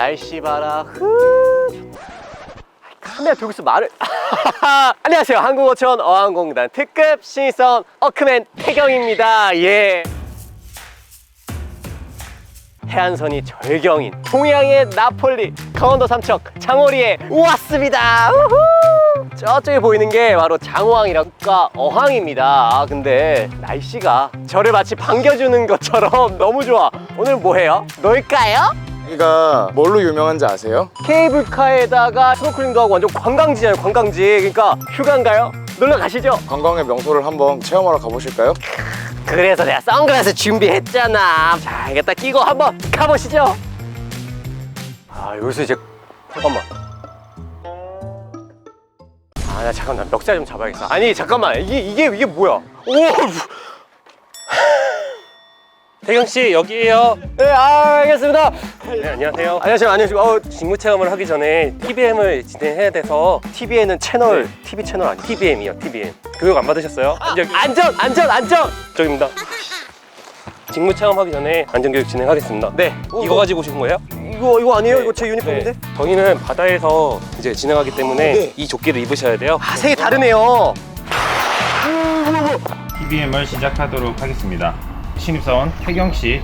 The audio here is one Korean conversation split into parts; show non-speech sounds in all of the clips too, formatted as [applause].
날씨 봐라. 흐. 카메라 들고 있어 말을. [laughs] 안녕하세요. 한국어촌 어항공단 특급 신입사원 어크맨 태경입니다. 예. 해안선이 절경인 동양의 나폴리 강원도 삼척 장호리에 왔습니다. 우후! 저쪽에 보이는 게 바로 장호항이랑 국가 어항입니다. 아, 근데 날씨가 저를 마치 반겨주는 것처럼 [laughs] 너무 좋아. 오늘 뭐 해요? 놀까요? 여기가 뭘로 유명한지 아세요? 케이블카에다가 스노클링도 하고 완전 관광지잖아요, 관광지. 그러니까 휴가인가요? 놀러 가시죠. 관광의 명소를 한번 체험하러 가보실까요? 그래서 내가 선글라스 준비했잖아. 자, 이거 딱 끼고 한번 가보시죠. 아, 여기서 이제 잠깐만. 아, 나 잠깐 나 멱살 좀 잡아야겠어. 아니, 잠깐만. 이게 이게 이게 뭐야? 오! 태경 씨 여기에요. 네, 아, 알겠습니다. 네 안녕하세요. 안녕하세요, 안녕하세요. 어, 직무 체험을 하기 전에 TBM을 진행해야 돼서 TV에는 채널, TV 채널 아니야? TBM이요 TBM. 교육 안 받으셨어요? 여기 안전, 안전, 안전. 저입니다. 직무 체험하기 전에 안전교육 진행하겠습니다. 네. 이거 가지고 오신 거예요? 이거 이거 아니에요? 네. 이거 제 유니폼인데? 네. 저희는 바다에서 이제 진행하기 때문에 이 조끼를 입으셔야 돼요. 아, 색이 다르네요. TBM을 시작하도록 하겠습니다. 신입사원 태경 씨.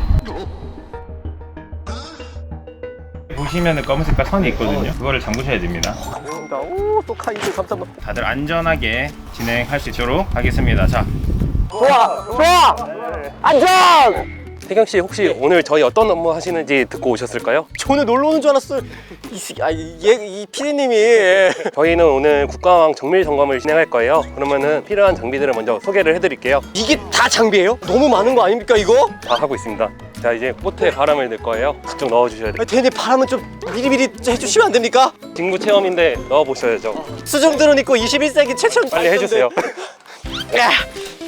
보시면 검은 색깔 선이 있거든요. 그거를 잠그셔야 됩니다. 감사합니다. 오, 또 카이드 잠깐만. 다들 안전하게 진행할 수 있도록 하겠습니다. 자, 좋아, 좋아. 안전. 태경 씨 혹시 오늘 저희 어떤 업무 하시는지 듣고 오셨을까요? 저는 놀러 오는 줄 알았어요. 이, 새- 아, 이, 얘, 이 피디님이. 저희는 오늘 국가왕 정밀 점검을 진행할 거예요. 그러면은 필요한 장비들을 먼저 소개를 해드릴게요. 이게 다 장비예요? 너무 많은 거 아닙니까 이거? 다 하고 있습니다. 자 이제 보트에 바람을 넣을 거예요. 그쪽 넣어주셔야 돼요. 아, 대님 바람은 좀 미리미리 해주시면 안 됩니까? 직무 체험인데 넣어보셔야죠. 수정들은 있고 21세기 최천. 빨리 해주세요. [laughs] 야,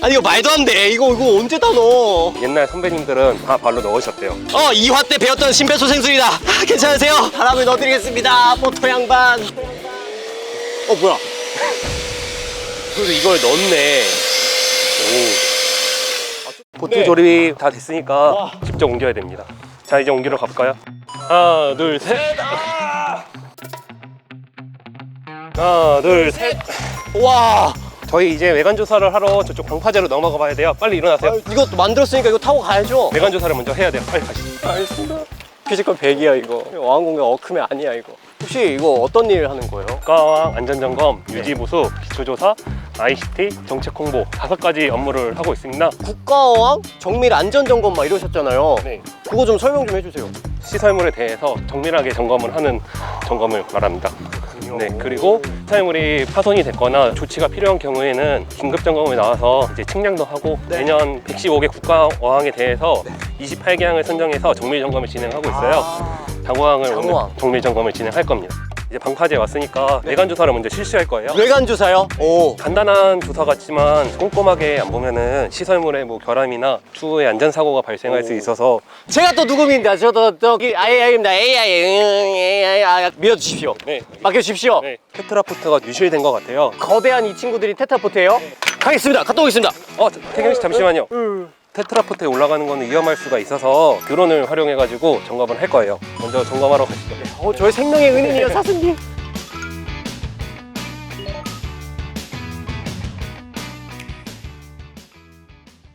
아니 이거 말도 안 돼. 이거 이거 언제 다 넣어? 옛날 선배님들은 다 발로 넣으셨대요. 어, 2화 때 배웠던 심폐소생술이다. 아, 괜찮으세요? 바람을 넣어드리겠습니다. 포토 양반. 어 뭐야? 그래서 이걸 넣네. 오. 보트 조립이 다 됐으니까 직접 옮겨야 됩니다. 자 이제 옮기러 가볼까요? 하나 둘 셋. 하나 둘 셋. 와, 저희 이제 외관 조사를 하러 저쪽 방파제로 넘어가 봐야 돼요. 빨리 일어나세요. 아, 이거 만들었으니까 이거 타고 가야죠. 외관 조사를 먼저 해야 돼요. 빨리 가시죠. 알겠습니다. 피지컬 100이야 이거. 어항공개 어크면 아니야 이거. 혹시 이거 어떤 일 하는 거예요? 국가왕 안전점검, 유지보수, 기초조사, ICT, 정책 홍보 다섯 가지 업무를 하고 있습니다. 국가어항 정밀 안전 점검 막 이러셨잖아요. 네. 그거 좀 설명 좀 해주세요. 시설물에 대해서 정밀하게 점검을 하는 점검을 말합니다. 네, 그리고 시설물이 파손이 됐거나 조치가 필요한 경우에는 긴급 점검에 나와서 이제 측량도 하고 내년 115개 국가 어항에 대해서 28개 항을 선정해서 정밀 점검을 진행하고 있어요. 장어항을 오늘 장어항. 정밀 점검을 진행할 겁니다. 이제 방파제 왔으니까 외관 조사를 먼저 실시할 거예요. 외관 주사요? 오. 간단한 조사 같지만 꼼꼼하게 안 보면은 시설물에 뭐 결함이나 추후에 안전 사고가 발생할 수 있어서 제가 또 누굽니다. 저도 저기 AI입니다. AI, AI, 아, 믿어주십시오. 네, 맡겨주십시오. 네, 테트라포트가 유실된 것 같아요. 거대한 이 친구들이 테타포트예요? 가겠습니다. 갔다 오겠습니다. 어, 태경 씨 잠시만요. 테트라포트에 올라가는 거는 위험할 수가 있어서 드론을 활용해가지고 점검을 할 거예요. 먼저 점검하러 가시죠. 어, 저의 생명의 은인이요, 사수님.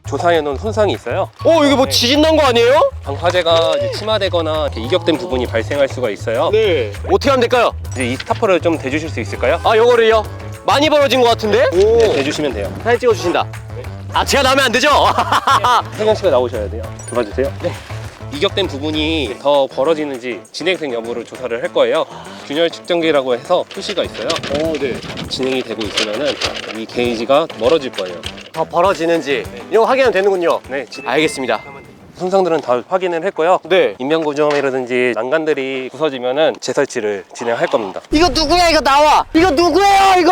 조사해 놓은 손상이 있어요. 어, 이게 뭐 지진 난 거 아니에요? 방파제가 이제 침하되거나 이렇게 이격된 부분이 발생할 수가 있어요. 네. 어떻게 하면 될까요? 이제 이 스타퍼를 좀 대주실 수 있을까요? 아, 요거를요? 많이 벌어진 것 같은데? 오. 네, 대주시면 돼요. 사진 찍어주신다. 아, 제가 나오면 안 되죠? [laughs] 태경 씨가 나오셔야 돼요. 도와주세요. 네. 이격된 부분이 더 벌어지는지 진행된 여부를 조사를 할 거예요. 균열 측정기라고 해서 표시가 있어요. 오, 네. 진행이 되고 있으면은 이 게이지가 멀어질 거예요. 더 벌어지는지. 이거 확인하면 되는군요. 네, 진- 알겠습니다. 손상들은 다 확인을 했고요. 네. 인명구조함이라든지 난간들이 부서지면은 재설치를 진행할 겁니다. 이거 누구야, 이거 나와! 이거 누구예요, 이거!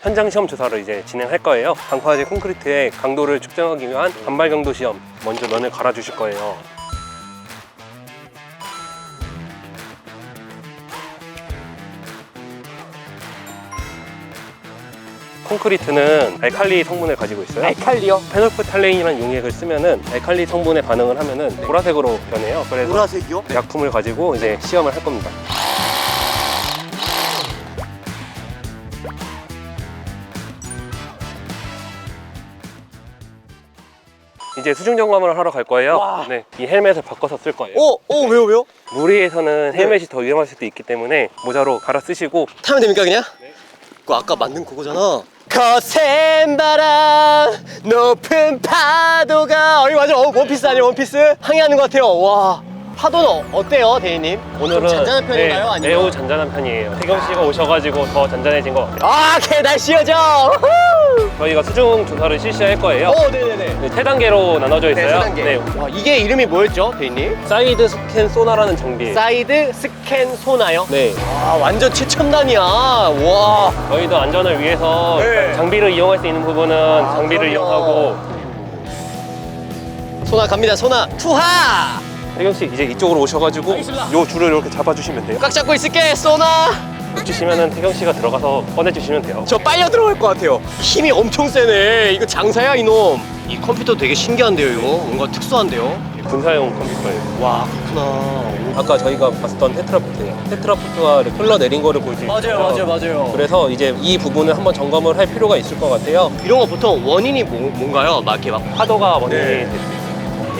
현장 시험 조사를 이제 진행할 거예요. 방파제 콘크리트의 강도를 측정하기 위한 반발 강도 시험 먼저 면을 갈아 주실 거예요. 콘크리트는 알칼리 성분을 가지고 있어요. 알칼리요? 페놀프탈레인이라는 용액을 쓰면은 알칼리 성분에 반응을 하면은 보라색으로 변해요. 그래서 보라색이요? 약품을 가지고 이제 시험을 할 겁니다. 이제 수중 점검을 하러 갈 거예요. 와. 네, 이 헬멧을 바꿔서 쓸 거예요. 오, 오, 왜요, 왜요? 물 위에서는 헬멧이 더 위험할 수도 있기 때문에 모자로 갈아 쓰시고 타면 됩니까 그냥? 네. 그거 아까 만든 그거잖아 거센 바람 높은 파도가 어이 맞아 어, 원피스 아니에요 원피스? 항해하는 것 같아요 와 파도는 어때요 대리님? 좀 잔잔한 편인가요? 네, 아니면? 매우 잔잔한 편이에요. 태경 씨가 오셔가지고 더 잔잔해진 것 같아요. 아 개날씨여져 우후! 저희가 수중 조사를 실시할 거예요. 오 네네네 네, 세 단계로 나눠져 네, 있어요. 세 단계. 와, 이게 이름이 뭐였죠 대리님? 사이드 스캔 소나라는 장비예요. 사이드 스캔 소나요? 네, 와 완전 최첨단이야 와 저희도 안전을 위해서 네. 장비를 이용할 수 있는 부분은 아, 장비를 그럼요. 이용하고 소나 갑니다 소나 투하 태경 씨 이제 이쪽으로 오셔가지고. 요 줄을 이렇게 잡아주시면 돼요. 꽉 잡고 있을게 소나 주시면은 태경 씨가 들어가서 꺼내주시면 돼요. 저 빨려 들어갈 것 같아요. 힘이 엄청 세네. 이거 장사야 이놈. 이 컴퓨터 되게 신기한데요 이거. 뭔가 특수한데요. 군사용 컴퓨터예요. 와 그렇구나. 아까 저희가 봤었던 테트라포트예요. 테트라포트가 흘러내린 거를 볼수 있어요. 맞아요 맞아요 맞아요. 그래서 이제 이 부분을 한번 점검을 할 필요가 있을 것 같아요. 이런 거 보통 원인이 뭐, 뭔가요? 막 이렇게 막 파도가 원인이 네. 될수 있어요.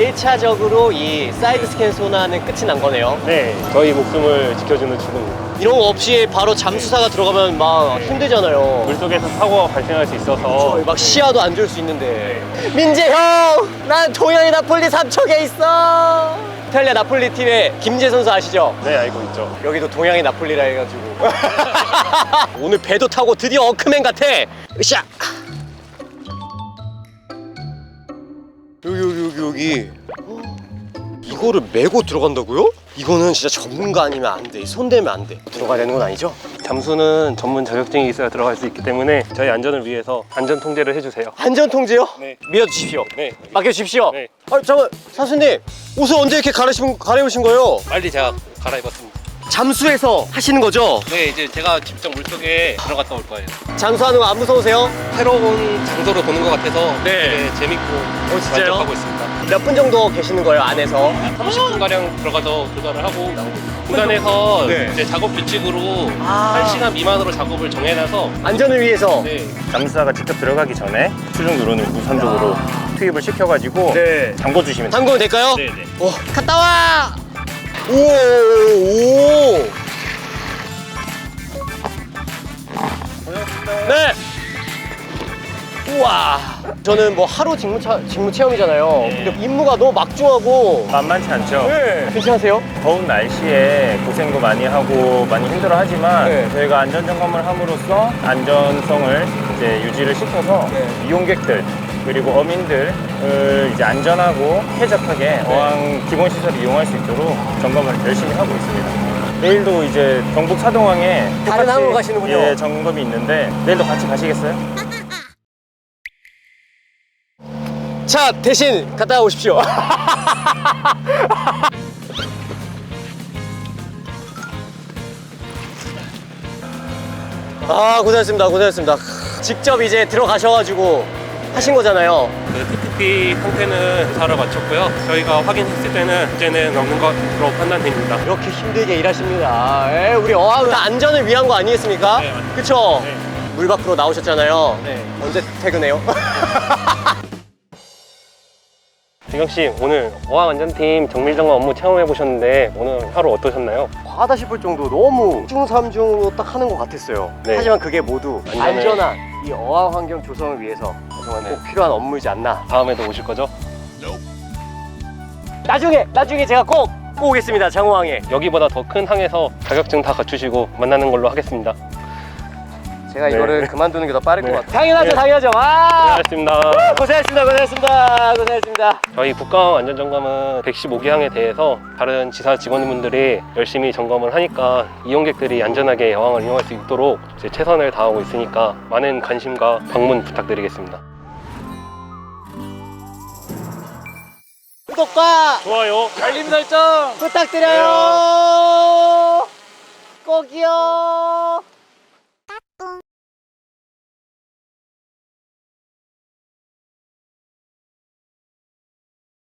1차적으로 이 사이드 스캔 소나는 끝이 난 거네요. 네, 저희 목숨을 지켜주는 죽음. 이런 거 없이 바로 잠수사가 들어가면 막 힘들잖아요. 물속에서 사고가 발생할 수 있어서 막 시야도 안 줄 수 있는데. 민재 형, 난 동양의 나폴리 삼척에 있어. 이탈리아 나폴리 팀의 김재 선수 아시죠? 네 알고 있죠. 여기도 동양의 나폴리라 해가지고 [laughs] 오늘 배도 타고 드디어 어크맨 같아 으쌰 여기 이거를 메고 들어간다고요? 이거는 진짜 전문가 아니면 안 돼 손 대면 안 돼 들어가야 되는 건 아니죠? 잠수는 전문 자격증이 있어야 들어갈 수 있기 때문에 저희 안전을 위해서 안전 통제를 해주세요. 안전 통제요? 네. 믿어주십시오 네. 맡겨주십시오 네. 아 잠깐 사수님 옷을 언제 이렇게 갈아입으신, 갈아입으신 거예요? 빨리 제가 갈아입었습니다. 잠수해서 하시는 거죠? 네, 이제 제가 직접 물속에 들어갔다 올 거예요. 잠수하는 거 안 무서우세요? 새로운 장소를 보는 것 같아서 네. 되게 재밌고 진짜요? 만족하고 있습니다. 몇 분 정도 계시는 거예요 안에서? 30분 가량 들어가서 조사를 하고. 구단에서 네. 이제 작업 규칙으로 아. 1시간 미만으로 작업을 정해놔서 안전을 위해서 네, 잠수사가 직접 들어가기 전에 수중 드론을 무선적으로 투입을 시켜가지고 네. 담궈 주시면 돼요. 담그면 될까요? 네, 네. 오, 갔다 와! 오, 오. 네. 저는 뭐 하루 직무, 차, 직무 체험이잖아요. 네. 근데 임무가 너무 막중하고. 만만치 않죠. 네. 괜찮으세요? 더운 날씨에 고생도 많이 하고 많이 힘들어 하지만 네. 저희가 안전 점검을 함으로써 안전성을 이제 유지를 시켜서 네. 이용객들 그리고 어민들을 이제 안전하고 쾌적하게 네. 어항 기본 시설을 이용할 수 있도록 점검을 열심히 하고 있습니다. 내일도 이제 경북 사동항에 다른 항으로 가시는군요. 예, 점검이 있는데 내일도 같이 가시겠어요? 자, 대신 갔다 오십시오. [laughs] 아, 고생했습니다. 고생했습니다. 직접 이제 들어가셔가지고 하신 거잖아요. 그 TTP 상태는 조사를 마쳤고요. 저희가 확인했을 때는 문제는 없는 것으로 판단됩니다. 이렇게 힘들게 일하십니다. 에, 우리 어항은 안전을 위한 거 아니겠습니까? 네, 맞습니다. 그쵸? 네. 물 밖으로 나오셨잖아요. 네. 언제 퇴근해요? [laughs] 씨 오늘 어항안전팀 정밀 점검 업무 체험해 보셨는데 오늘 하루 어떠셨나요? 과하다 싶을 정도 너무 중삼중으로 딱 하는 것 같았어요. 네. 하지만 그게 모두 안전을- 안전한 이 어항 환경 조성을 위해서 정말 꼭 필요한 업무이지 않나. 다음에도 오실 거죠? 나중에 나중에 제가 꼭, 꼭 오겠습니다 장호항에. 여기보다 더 큰 항에서 자격증 다 갖추시고 만나는 걸로 하겠습니다. 제가 네. 이거를 그만두는 게 더 빠를 네. 것 같아요. 당연하죠, 네. 당연하죠. 아, 고생하셨습니다. 고생했습니다, 고생했습니다, 고생했습니다. 저희 국가항 안전점검은 115개 항에 대해서 다른 지사 직원분들이 열심히 점검을 하니까 이용객들이 안전하게 여항을 이용할 수 있도록 이제 최선을 다하고 있으니까 많은 관심과 방문 부탁드리겠습니다. 구독과 좋아요. 알림 설정 부탁드려요. 꼭이요.